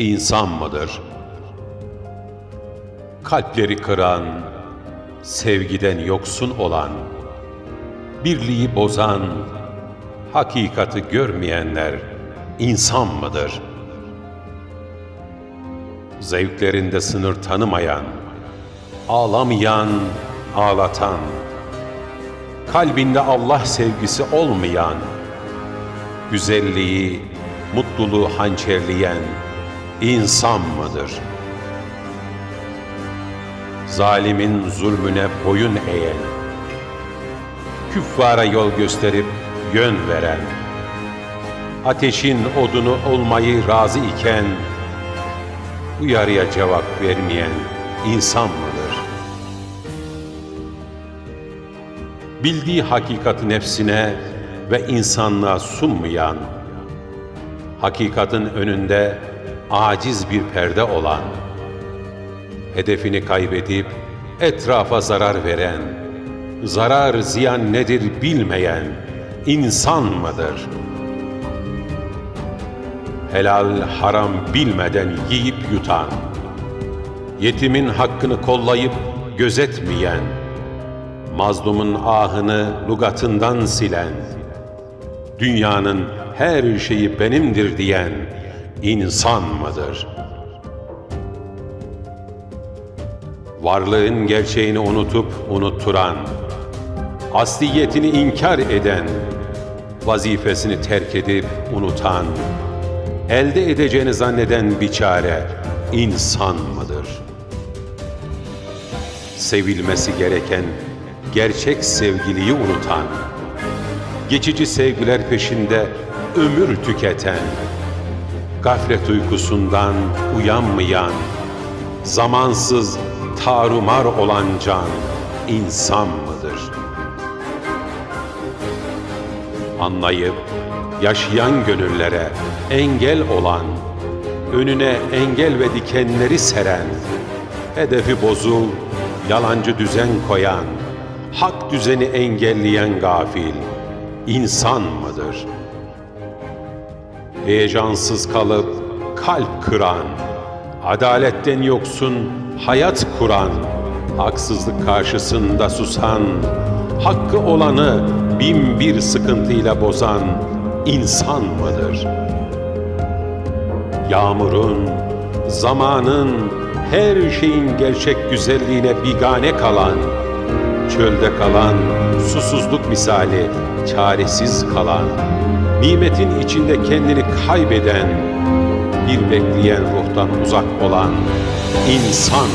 insan mıdır? Kalpleri kıran, sevgiden yoksun olan, birliği bozan, hakikati görmeyenler insan mıdır? Zevklerinde sınır tanımayan, ağlamayan, ağlatan, kalbinde Allah sevgisi olmayan, güzelliği, mutluluğu hançerleyen insan mıdır? Zalimin zulmüne boyun eğen, küffara yol gösterip yön veren, ateşin odunu olmayı razı iken, uyarıya cevap vermeyen insan mıdır? Bildiği hakikati nefsine ve insanlığa sunmayan, hakikatin önünde aciz bir perde olan, hedefini kaybedip etrafa zarar veren, zarar ziyan nedir bilmeyen insan mıdır? Helal haram bilmeden yiyip yutan, yetimin hakkını kollayıp gözetmeyen, mazlumun ahını lugatından silen, dünyanın her şeyi benimdir diyen insan mıdır? Varlığın gerçeğini unutup unutturan, asliyetini inkar eden, vazifesini terk edip unutan, elde edeceğini zanneden biçare insan mıdır? Sevilmesi gereken gerçek sevgiliyi unutan, geçici sevgiler peşinde ömür tüketen, gaflet uykusundan uyanmayan, zamansız tarumar olan can insan mıdır? Anlayıp yaşayan gönüllere engel olan, önüne engel ve dikenleri seren, hedefi bozul, yalancı düzen koyan, hak düzeni engelleyen gafil, insan mıdır? Heyecansız kalıp kalp kıran, adaletten yoksun hayat kuran, haksızlık karşısında susan, hakkı olanı bin bir sıkıntıyla bozan insan mıdır? Yağmurun, zamanın, her şeyin gerçek güzelliğine bigane kalan, çölde kalan, susuzluk misali, çaresiz kalan, nimetin içinde kendini kaybeden, bir bekleyen ruhtan uzak olan insan.